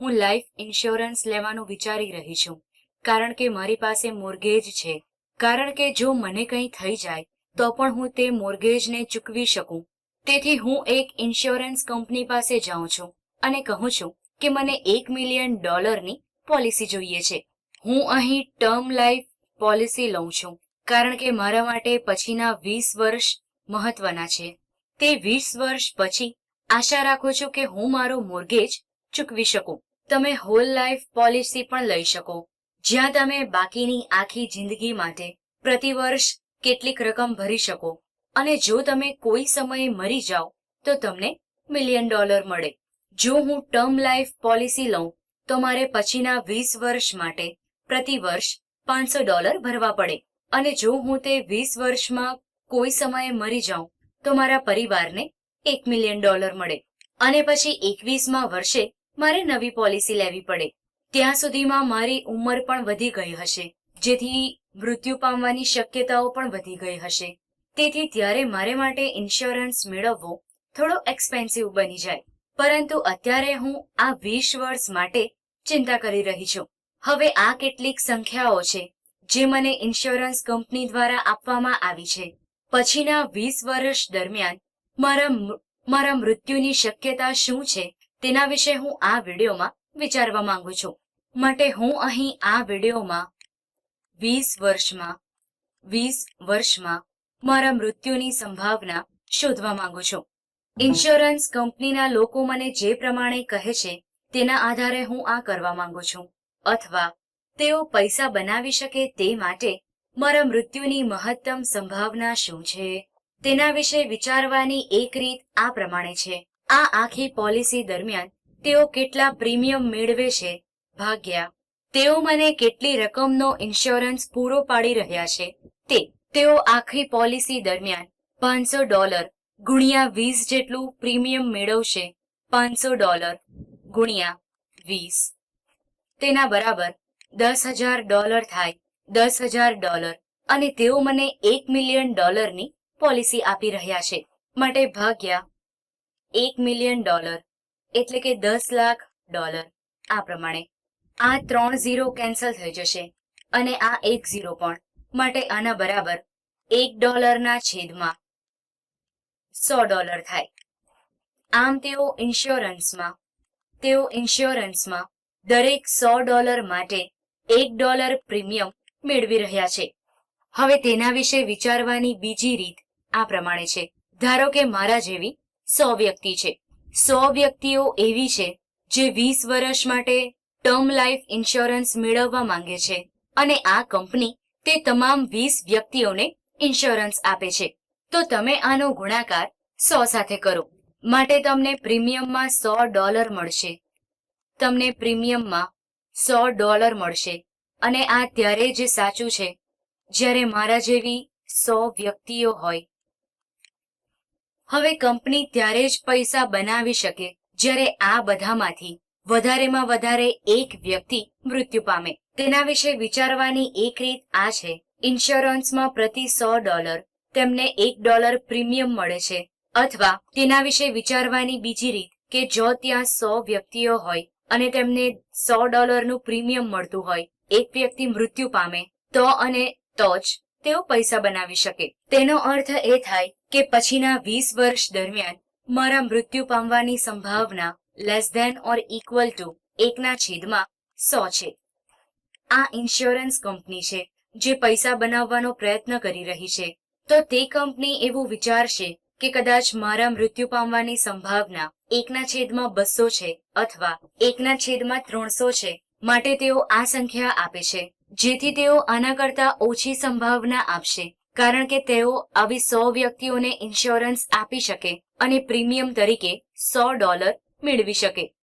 હું life insurance લેવાનું વિચારી રહી છું. કારણ કે મારી પાસે મોર્ગેજ છે. કારણ કે જો મને કંઈ થઈ જાય, તો પણ હું તે મોર્ગેજને ચૂકવી શકું. તેથી હું એક ઇન્સ્યોરન્સ કંપની પાસે જાઉં છું અને કહું છું કે મને એક મિલિયન ડોલરની પોલિસી જોઈએ છે. હું અહીં ટર્મ લાઈફ પોલિસી લઉં છું, કારણ કે મારા માટે પછીના વીસ વર્ષ મહત્વના છે. તે વીસ વર્ષ પછી આશા રાખું છું કે હું મારો મોર્ગેજ ચૂકવી શકું. તમે હોલ લાઈફ પોલિસી પણ લઈ શકો. જ્યાં તમે બાકીની આખી જિંદગી માટે પ્રતિવર્ષ કેટલીક રકમ ભરી શકો. અને જો તમે કોઈ સમયે મરી જાઓ, તો તમને મિલિયન ડોલર મળે. જો હું ટર્મ લાઈફ પોલિસી લઉં, તો મારે પછીના વીસ વર્ષ માટે પ્રતિવર્ષ પાંચસો ડોલર ભરવા પડે. અને જો હું તે વીસ વર્ષમાં કોઈ સમયે મરી જાઉં, તો મારા પરિવારને એક મિલિયન ડોલર મળે. અને પછી એકવીસમાં વર્ષે મારે નવી પોલિસી લેવી પડે. ત્યાં સુધીમાં મારી ઉંમર પણ વધી ગઈ હશે. જેથી મૃત્યુ પામવાની શક્યતાઓ પણ વધી ગઈ હશે. તેથી ત્યારે મારે માટે ઇન્સ્યોરન્સ મેળવવો થોડો એક્સપેન્સિવ બની જાય. પરંતુ અત્યારે હું આ વીસ વર્ષ માટે ચિંતા કરી રહી છું. હવે આ કેટલીક સંખ્યાઓ છે, જે મને ઇન્સ્યોરન્સ કંપની દ્વારા આપવામાં આવી છે. પછીના વીસ વર્ષ દરમિયાન મારા મારા મૃત્યુની શક્યતા શું છે? તેના વિશે હું આ વિડીયોમાં વિચારવા માંગુ છું. માટે હું અહીં આ વિડીયોમાં વીસ વર્ષમાં વીસ વર્ષમાં મારા મૃત્યુની સંભાવના શોધવા માંગુ છું. ઇન્સ્યોરન્સ કંપનીના લોકો મને જે પ્રમાણે કહે છે, તેના આધારે હું આ કરવા માંગુ છું. અથવા તેઓ પૈસા બનાવી શકે તે માટે મારા મૃત્યુની મહત્તમ સંભાવના શું છે? તેના વિશે વિચારવાની એક રીત આ પ્રમાણે છે. આ આખી પોલિસી દરમિયાન તેઓ કેટલા પ્રીમિયમ મેળવે છે? ભાગ્યા. તેઓ મને કેટલી રકમનો ઇન્સ્યોરન્સ પૂરો પાડી રહ્યા છે? તે, તેઓ આખી પોલિસી દરમિયાન પાંચસો ડોલર ગુણ્યા વીસ જેટલું પ્રીમિયમ મેળવશે. પાંચસો ડોલર ગુણ્યા વીસ. તેના બરાબર દસ હજાર ડોલર થાય. દસ હજાર ડોલર. અને તેઓ મને એક મિલિયન ડોલરની પોલિસી આપી રહ્યા છે. માટે ભાગ્યા એક મિલિયન ડોલર, એટલે કે દસ લાખ ડોલર. આ પ્રમાણે આ ત્રણ ઝીરો કેન્સલ થઈ જશે અને આ એક ઝીરો પણ માટે આના બરાબર એક ડોલરના છેદમાં સો ડોલર થાય. આમ તેઓ ઇન્સ્યોરન્સમાં તેઓ ઇન્સ્યોરન્સમાં દરેક સો ડોલર માટે એક ડોલર પ્રીમિયમ મેળવી રહ્યા છે. હવે તેના વિશે વિચારવાની બીજી રીત આ પ્રમાણે છે. ધારો કે મારા જેવી સો વ્યક્તિ છે. સો વ્યક્તિઓ એવી છે, જે વીસ વર્ષ માટે ટર્મ લાઈફ ઇન્સ્યોરન્સ મેળવવા માંગે છે અને આ કંપની તે તમામ વીસ વ્યક્તિઓને ઇન્સ્યોરન્સ આપે છે. તો તમે આનો ગુણાકાર સો સાથે કરો. માટે તમને પ્રીમિયમમાં સો ડોલર મળશે. તમને પ્રીમિયમમાં સો ડોલર મળશે. અને આ ત્યારે જ સાચું છે. જ્યારે મારા જેવી સો વ્યક્તિઓ હોય હવે કંપની ત્યારે જ પૈસા બનાવી શકે જ્યારે આ બધામાંથી વધારેમાં વધારે એક વ્યક્તિ મૃત્યુ પામે. તેના વિશે વિચારવાની એક રીત આ છે. ઇન્સ્યોરન્સમાં પ્રતિ સો ડોલર તેમને એક ડોલર પ્રીમિયમ મળે છે. અથવા તેના વિશે વિચારવાની બીજી રીત કે જો ત્યાં સો વ્યક્તિઓ હોય અને તેમને સો ડોલરનું પ્રીમિયમ મળતું હોય, એક વ્યક્તિ મૃત્યુ પામે, તો અને તો જ તેઓ પૈસા બનાવી શકે. તેનો અર્થ એ થાય કે પછીના વીસ વર્ષ દરમિયાન મારા મૃત્યુ પામવાની સંભાવના less than or equal to એકના છેદમાં સો છે. આ ઇન્સ્યોરન્સ કંપની છે જે પૈસા બનાવવાનો પ્રયત્ન કરી રહી છે. તો તે કંપની એવું વિચારશે કે કદાચ મારા મૃત્યુ પામવાની સંભાવના એકના છેદમાં બસો છે અથવા એકના છેદમાં ત્રણસો છે માટે તેઓ આ સંખ્યા આપે છે, જેથી તેઓ આના કરતા ઓછી સંભાવના આપશે. કારણ કે તેઓ આવી સો વ્યક્તિઓને ઇન્સ્યોરન્સ આપી શકે અને પ્રીમિયમ તરીકે સો ડોલર મેળવી શકે.